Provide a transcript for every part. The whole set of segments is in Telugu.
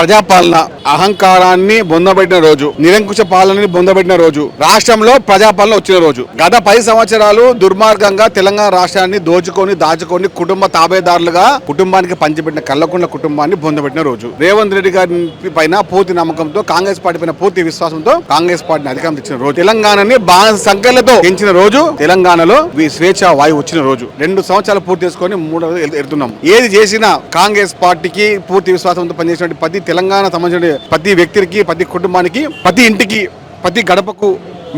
ప్రజాపాలన అహంకారాన్ని బొందబెట్టిన రోజు నిరంకుశ పాలనని బొందబెట్టిన రోజు రాష్ట్రంలో ప్రజాపాలన వచ్చిన రోజు. గత పది సంవత్సరాలు దుర్మార్గంగా తెలంగాణ రాష్ట్రాన్ని దోచుకొని దాచుకొని కుటుంబ తాబేదారులుగా కుటుంబానికి పంచిపెట్టిన కల్లకుండ కుటుంబాన్ని బొందబెట్టిన రోజు. రేవంత్ రెడ్డి గారి పైన పూర్తి నమ్మకంతో కాంగ్రెస్ పార్టీ పైన పూర్తి విశ్వాసంతో కాంగ్రెస్ పార్టీని అధికారం తెచ్చిన రోజు. తెలంగాణని బాణ సంఖ్యలతో పెంచిన రోజు తెలంగాణలో ఈ స్వేచ్ఛ వాయువు వచ్చిన రోజు. రెండు సంవత్సరాలు పూర్తి చేసుకొని మూడో ఎడుతున్నాం. ఏది చేసినా కాంగ్రెస్ పార్టీకి పూర్తి విశ్వాసంతో పనిచేసిన ప్రతి తెలంగాణ సంబంధించిన ప్రతి వ్యక్తికి ప్రతి కుటుంబానికి ప్రతి ఇంటికి ప్రతి గడపకు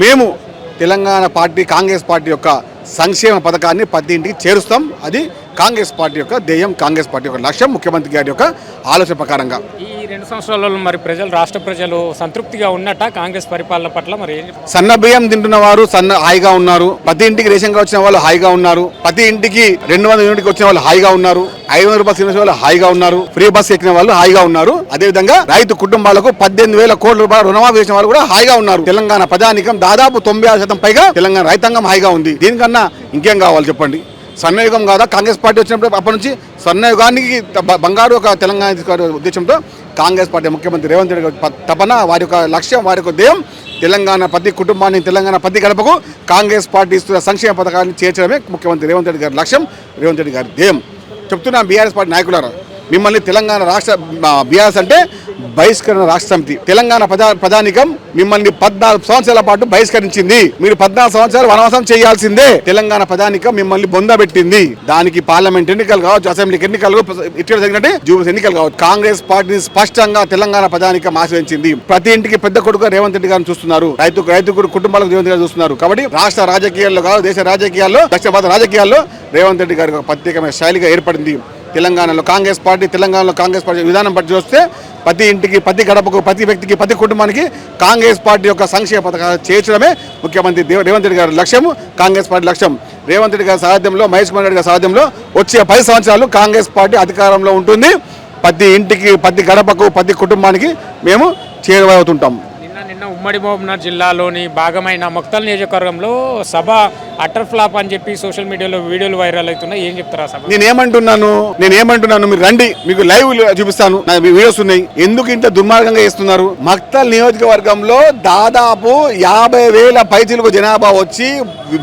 మేము తెలంగాణ పార్టీ కాంగ్రెస్ పార్టీ యొక్క సంక్షేమ పథకాన్ని ప్రతి ఇంటికి చేరుస్తాం. అది కాంగ్రెస్ పార్టీ యొక్క ధ్యేయం కాంగ్రెస్ పార్టీ యొక్క లక్ష్యం ముఖ్యమంత్రి గారి యొక్క ఆలోచన ప్రకారంగా. ఈ రెండు సంవత్సరాలలో మరి ప్రజలు రాష్ట్ర ప్రజలు సంతృప్తిగా ఉన్నట్ట కాంగ్రెస్ పరిపాలన పట్ల మరి సన్న బియ్యం తింటున్న వారు సన్న హాయిగా ఉన్నారు. ప్రతి ఇంటికి రేషన్ వచ్చిన వాళ్ళు హాయిగా ఉన్నారు. ప్రతి ఇంటికి రెండు వందల యూనిట్కి వచ్చిన వాళ్ళు హాయిగా ఉన్నారు. ఐదు వందల రూపాయలు తినే వాళ్ళు హాయిగా ఉన్నారు. ఫ్రీ బస్ ఎక్కిన వాళ్ళు హాయిగా ఉన్నారు. అదే విధంగా రైతు కుటుంబాలకు పద్దెనిమిది వేల కోట్ల రూపాయల రుణమాఫీ చేసిన వాళ్ళు కూడా హాయిగా ఉన్నారు. తెలంగాణ ప్రజానికం దాదాపు తొంభై ఆరు శాతం పైగా తెలంగాణ రైతాంగం హాయిగా ఉంది. దీనికన్నా ఇంకేం కావాలి చెప్పండి? సన్నయుగం కాదా? కాంగ్రెస్ పార్టీ వచ్చినప్పుడు అప్పటి నుంచి సన్నయుగానికి బంగారు ఒక తెలంగాణ ఉద్దేశంతో కాంగ్రెస్ పార్టీ ముఖ్యమంత్రి రేవంత్ రెడ్డి తపన వారి యొక్క లక్ష్యం వారి యొక్క ధ్యేయం తెలంగాణ ప్రతి కుటుంబాన్ని తెలంగాణ ప్రతి గడపకు కాంగ్రెస్ పార్టీ ఇస్తున్న సంక్షేమ పథకాన్ని చేర్చడమే ముఖ్యమంత్రి రేవంత్ రెడ్డి గారి లక్ష్యం రేవంత్ రెడ్డి గారి ధ్యేయం. చెప్తున్నా బీఆర్ఎస్ పార్టీ నాయకులారా మిమ్మల్ని తెలంగాణ రాష్ట్ర బీఆర్ఎస్ అంటే బహిష్కరణ రాష్ట్ర సమితి. తెలంగాణ ప్రజా ప్రధానికం మిమ్మల్ని పద్నాలుగు సంవత్సరాల పాటు బహిష్కరించింది. మీరు పద్నాలుగు సంవత్సరాలు వనవాసం చేయాల్సిందే. తెలంగాణ ప్రధానికం మిమ్మల్ని బొందబెట్టింది దానికి పార్లమెంట్ ఎన్నికలు కావచ్చు అసెంబ్లీకి ఎన్నికలు ఇటీవల జరిగినట్టే జూబ్లీ ఎన్నికలు కావచ్చు. కాంగ్రెస్ పార్టీని స్పష్టంగా తెలంగాణ ప్రధానికం ఆశ్రయించింది. ప్రతి ఇంటికి పెద్ద కొడుకు రేవంత్ రెడ్డి గారిని చూస్తున్నారు. రైతు రైతు కుటుంబాలకు రేవంత్ గారు చూస్తున్నారు. కాబట్టి రాష్ట్ర రాజకీయాల్లో కాదు దేశ రాజకీయాల్లో దక్షిణ భారత రాజకీయాల్లో రేవంత్ రెడ్డి గారి ప్రత్యేకమైన శైలిగా ఏర్పడింది. తెలంగాణలో కాంగ్రెస్ పార్టీ తెలంగాణలో కాంగ్రెస్ పార్టీ విధానం బట్టి చూస్తే ప్రతి ఇంటికి ప్రతి గడపకు ప్రతి వ్యక్తికి ప్రతి కుటుంబానికి కాంగ్రెస్ పార్టీ యొక్క సంక్షేమ పథకాలు చేర్చడమే ముఖ్యమంత్రి దేవ- రేవంత్ రెడ్డి గారి లక్ష్యం కాంగ్రెస్ పార్టీ లక్ష్యం. రేవంత్ రెడ్డి గారి సాధ్యంలో మహేష్ కుమార్ రెడ్డి గారి సాధ్యంలో వచ్చే పది సంవత్సరాలు కాంగ్రెస్ పార్టీ అధికారంలో ఉంటుంది. ప్రతి ఇంటికి ప్రతి గడపకు ప్రతి కుటుంబానికి మేము చేరువవుతుంటాం. నిన్న ఉమ్మడి మహబూబ్నగర్ జిల్లాలోని భాగమైన మొక్తల్ నియోజకవర్గంలో సభ అటర్ ఫ్లాప్ అని చెప్పి సోషల్ మీడియాలో వీడియోలు వైరల్ అవుతున్నాయి. ఏం చెప్తారా సభ? నేనేమంటున్నాను? నేనేమంటున్నాను? మీరు రండి. మీకు లైవ్ చూపిస్తాను. నా వీడియోస్ ఉన్నాయి. ఎందుకు ఇంత దుర్మార్గంగా చేస్తున్నారు? మక్తల్ నియోజకవర్గంలో దాదాపు యాభై వేల పైచీలకు జనాభా వచ్చి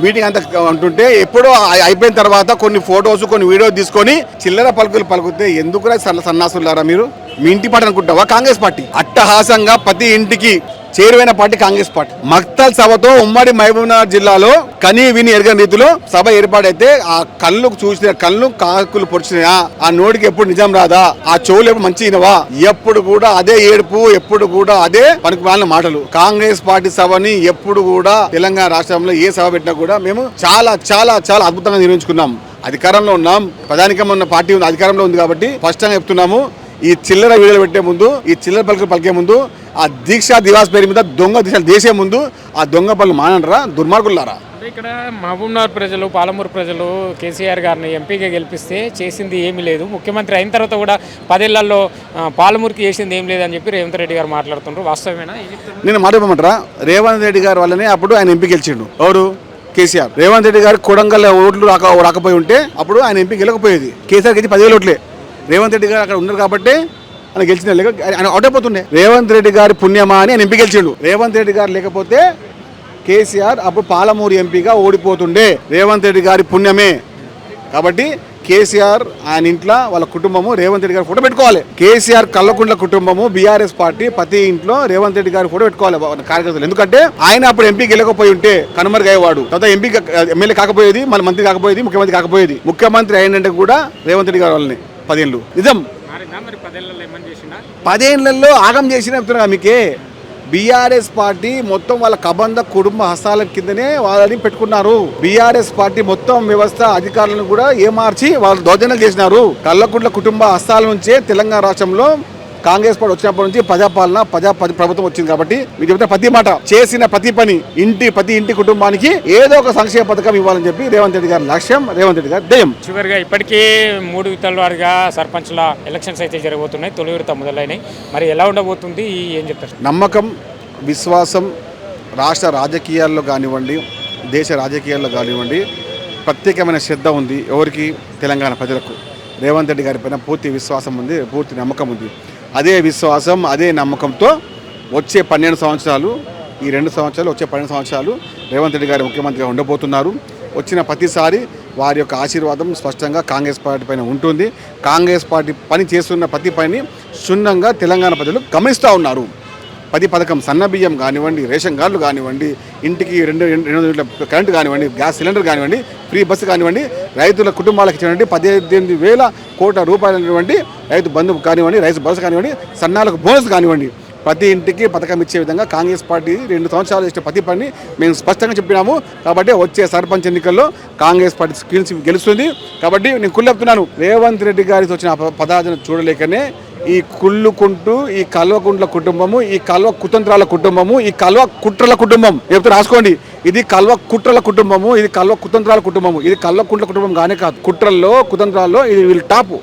మీటింగ్ అంతా అంటుంటే ఎప్పుడో అయిపోయిన తర్వాత కొన్ని ఫొటోస్ కొన్ని వీడియోస్ తీసుకొని చిల్లర పలుకులు పలుకుతే ఎందుకు సన్నాసులు సన్నాసులారా మీరు? మీ ఇంటి పాట అనుకుంటావా? Congress party. అట్టహాసంగా ప్రతి ఇంటికి చేరువైన పార్టీ కాంగ్రెస్ పార్టీ. మక్తల్ సభతో ఉమ్మడి మహబూబ్నగర్ జిల్లాలో కని విని ఎరగని రీతిలో సభ ఏర్పాటైతే ఆ కళ్ళు చూసిన కళ్ళు కాకులు పొడిచినాయా? ఆ నోటికి ఎప్పుడు నిజం రాదా? ఆ చెవులు ఎప్పుడు మంచి ఎప్పుడు కూడా అదే ఏడుపు ఎప్పుడు కూడా అదే పనికి మాలిన మాటలు. కాంగ్రెస్ పార్టీ సభని ఎప్పుడు కూడా తెలంగాణ రాష్ట్రంలో ఏ సభ పెట్టినా కూడా మేము చాలా చాలా చాలా అద్భుతంగా నిర్వహించుకున్నాం. అధికారంలో ఉన్నాం. ప్రధానికం ఉన్న పార్టీ అధికారంలో ఉంది కాబట్టి స్పష్టంగా చెప్తున్నాము. ఈ చిల్లర వీడియోలు పెట్టే ముందు ఈ చిల్లర పలుకులు పలికే ముందు ఆ దీక్షా దివాస్ పేరు మీద దొంగ దిశలు చేసే ముందు ఆ దొంగ పనులు మానంటారా దుర్మార్గులారా ఇక్కడ మహబూబ్నగర్ ప్రజలు పాలమూరు ప్రజలు కేసీఆర్ గారిని ఎంపీగా గెలిపిస్తే చేసింది ఏమీ లేదు. ముఖ్యమంత్రి అయిన తర్వాత కూడా పదేళ్ళలో పాలమూరుకి చేసింది ఏం లేదని చెప్పి రేవంత్ రెడ్డి గారు మాట్లాడుతుండ్రు. వాస్తవమేనా? నేను మాట చెప్పమంటారా? రేవంత్ రెడ్డి గారి వల్లనే అప్పుడు ఆయన ఎంపీ గెలిచిండు. ఎవరు? కేసీఆర్. రేవంత్ రెడ్డి గారు కొడంగల్ ఓట్లు రాక రాకపోయి ఉంటే అప్పుడు ఆయన ఎంపీ గెలకపోయేది. కేసీఆర్ గెలిచి పదివేల ఓట్లే. రేవంత్ రెడ్డి గారు అక్కడ ఉన్నారు కాబట్టి అని గెలిచిన లేక ఆయన అవుట్ అయిపోతుండే. రేవంత్ రెడ్డి గారి పుణ్యమా అని ఆయన ఎంపీ గెలిచిండు. రేవంత్ రెడ్డి గారు లేకపోతే కేసీఆర్ అప్పుడు పాలమూరు ఎంపీగా ఓడిపోతుండే. రేవంత్ రెడ్డి గారి పుణ్యమే. కాబట్టి కేసీఆర్ ఆయన ఇంట్లో వాళ్ళ కుటుంబము రేవంత్ రెడ్డి గారి ఫోటో పెట్టుకోవాలి. కేసీఆర్ కల్లకుంట్ల కుటుంబము బీఆర్ఎస్ పార్టీ ప్రతి ఇంట్లో రేవంత్ రెడ్డి గారి ఫోటో పెట్టుకోవాలి వాళ్ళ కార్యకర్తలు. ఎందుకంటే ఆయన అప్పుడు ఎంపీ గెలకపోయి ఉంటే కనుమరుగయ్యేవాడు తర్వాత ఎంపీ ఎమ్మెల్యే కాకపోయేది మళ్ళీ మంత్రి కాకపోయేది ముఖ్యమంత్రి కాకపోయేది. ముఖ్యమంత్రి అయినంటే కూడా రేవంత్ రెడ్డి గారి వాళ్ళని పదేళ్ళు. నిజం? పదేళ్ళలో ఆగం చేసిన చెప్తున్నా మీకే. బీఆర్ఎస్ పార్టీ మొత్తం వాళ్ళ కబంధ కుటుంబ హస్తాల కిందనే వాళ్ళని పెట్టుకున్నారు. బీఆర్ఎస్ పార్టీ మొత్తం వ్యవస్థ అధికారులను కూడా ఏమార్చి వాళ్ళు దౌర్జన్యం చేసినారు. కల్లకుంట్ల కుటుంబ హస్తాల నుంచే తెలంగాణ రాష్ట్రంలో కాంగ్రెస్ పార్టీ వచ్చినప్పటి నుంచి ప్రజాపాలన ప్రజా పరి- ప్రభుత్వం వచ్చింది కాబట్టి మీరు చెప్తే ప్రతి మాట చేసిన ప్రతి పని ఇంటి ప్రతి ఇంటి కుటుంబానికి ఏదో ఒక సంక్షేమ పథకం ఇవ్వాలని చెప్పి రేవంత్ రెడ్డి గారి లక్ష్యం రేవంత్ రెడ్డి గారి ధ్యేయం. చివరిగా ఇప్పటికే మూడు విడతల వారిగా సర్పంచ్ల ఎలక్షన్స్ అయితే జరగబోతున్నాయి. తొలి విడత మొదలైనాయి. మరి ఎలా ఉండబోతుంది? ఏం చెప్తారు? నమ్మకం విశ్వాసం రాష్ట్ర రాజకీయాల్లో కానివ్వండి దేశ రాజకీయాల్లో కానివ్వండి ప్రత్యేకమైన శ్రద్ధ ఉంది ఎవరికి? తెలంగాణ ప్రజలకు. రేవంత్ రెడ్డి గారి పైన పూర్తి విశ్వాసం ఉంది పూర్తి నమ్మకం ఉంది. అదే విశ్వాసం అదే నమ్మకంతో వచ్చే పన్నెండు సంవత్సరాలు ఈ రెండు సంవత్సరాలు వచ్చే పన్నెండు సంవత్సరాలు రేవంత్ రెడ్డి గారు ముఖ్యమంత్రిగా ఉండబోతున్నారు. వచ్చిన ప్రతిసారి వారి యొక్క ఆశీర్వాదం స్పష్టంగా కాంగ్రెస్ పార్టీ పైన ఉంటుంది. కాంగ్రెస్ పార్టీ పని చేస్తున్న ప్రతి పని క్షుణ్ణంగా తెలంగాణ ప్రజలు గమనిస్తూ ఉన్నారు. పది పథకం సన్న బియ్యం కానివ్వండి రేషన్ కార్డులు కానివ్వండి ఇంటికి రెండు రెండు యూనిట్ల కరెంటు కానివ్వండి గ్యాస్ సిలిండర్ కానివ్వండి ఫ్రీ బస్సు కానివ్వండి రైతుల కుటుంబాలకు ఇచ్చినటువంటి పద్దెనిమిది వేల కోట్ల రూపాయలైనటువంటి రైతు బంధు కానివ్వండి రైతు భరోసా కానివ్వండి సన్నాలకు బోనస్ కానివ్వండి. ప్రతి ఇంటికి పథకం ఇచ్చే విధంగా కాంగ్రెస్ పార్టీ రెండు సంవత్సరాలు ఇచ్చిన ప్రతి పని మేము స్పష్టంగా చెప్పినాము. కాబట్టి వచ్చే సర్పంచ్ ఎన్నికల్లో కాంగ్రెస్ పార్టీ గెలిచి గెలుస్తుంది. కాబట్టి నేను కుళ్ళెప్తున్నాను రేవంత్ రెడ్డి గారికి వచ్చిన ప- పదార్థం చూడలేకనే ఈ కుళ్ళుకుంటూ ఈ కల్వకుంట్ల కుటుంబము ఈ కల్వ కుతంత్రాల కుటుంబము ఈ కల్వ కుట్రల కుటుంబం. చెప్తే రాసుకోండి. ఇది కల్వ కుట్రల కుటుంబము ఇది కల్వ కుతంత్రాల కుటుంబము. ఇది కల్వ కుంట్ల కుటుంబం కానే కాదు. కుట్రల్లో కుతంత్రాల్లో ఇది వీళ్ళు టాపు.